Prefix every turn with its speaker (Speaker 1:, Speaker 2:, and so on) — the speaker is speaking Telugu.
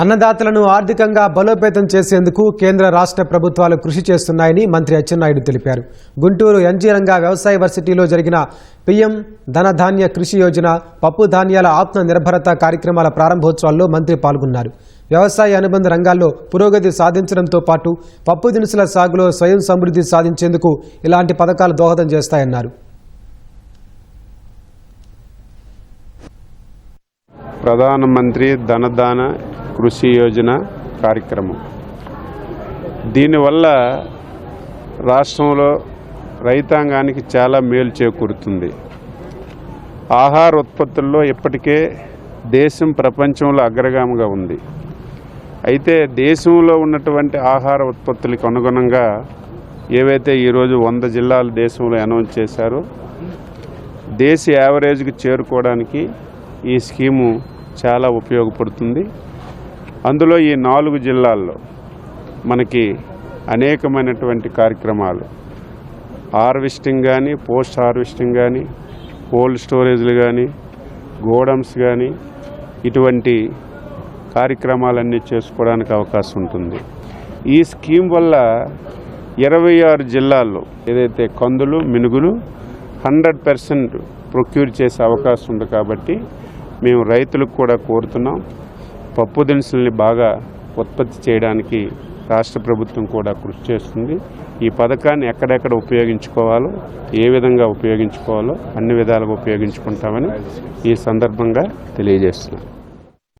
Speaker 1: అన్నదాతలను ఆర్థికంగా బలోపేతం చేసేందుకు కేంద్ర రాష్ట్ర ప్రభుత్వాలు కృషి చేస్తున్నాయని మంత్రి అచ్చెన్నాయుడు తెలిపారు. గుంటూరు ఎన్జీ రంగా వ్యవసాయ వర్సిటీలో జరిగిన పీఎం ధనధాన్య కృషి యోజన పప్పు ధాన్యాల ఆత్మ నిర్భరత కార్యక్రమాల ప్రారంభోత్సవాల్లో మంత్రి పాల్గొన్నారు. వ్యవసాయ అనుబంధ రంగాల్లో పురోగతి సాధించడంతో పాటు పప్పు దినుసుల సాగులో స్వయం సమృద్ధి సాధించేందుకు ఇలాంటి పథకాలు దోహదం చేస్తాయన్నారు.
Speaker 2: ప్రధానమంత్రి ధనదాన కృషి యోజన కార్యక్రమం. దీనివల్ల రాష్ట్రంలో రైతాంగానికి చాలా మేలు చేకూరుతుంది. ఆహార ఉత్పత్తుల్లో ఇప్పటికే దేశం ప్రపంచంలో అగ్రగామిగా ఉంది. అయితే దేశంలో ఉన్నటువంటి ఆహార ఉత్పత్తులకు అనుగుణంగా ఏవైతే ఈరోజు వంద జిల్లాలు దేశంలో అనౌన్స్ చేశారో దేశ యావరేజ్కి చేరుకోవడానికి ఈ స్కీము చాలా ఉపయోగపడుతుంది. అందులో ఈ నాలుగు జిల్లాల్లో మనకి అనేకమైనటువంటి కార్యక్రమాలు. హార్వెస్టింగ్ కానీ పోస్ట్ హార్వెస్టింగ్ కానీ కోల్డ్ స్టోరేజ్లు కానీ గోడమ్స్ కానీ ఇటువంటి కార్యక్రమాలన్నీ చేసుకోవడానికి అవకాశం ఉంటుంది. ఈ స్కీమ్ వల్ల ఇరవై ఆరు జిల్లాల్లో ఏదైతే కందులు మినుగులు హండ్రెడ్ పర్సెంట్ ప్రొక్యూర్ చేసే అవకాశం ఉంది కాబట్టి మేము రైతులకు కూడా కోరుతున్నాం. పప్పు దినుసుల్ని బాగా ఉత్పత్తి చేయడానికి రాష్ట్ర ప్రభుత్వం కూడా కృషి చేస్తుంది. ఈ పథకాన్ని ఎక్కడెక్కడ ఉపయోగించుకోవాలో ఏ విధంగా ఉపయోగించుకోవాలో అన్ని విధాలుగా ఉపయోగించుకుంటామని ఈ సందర్భంగా తెలియజేస్తున్నాను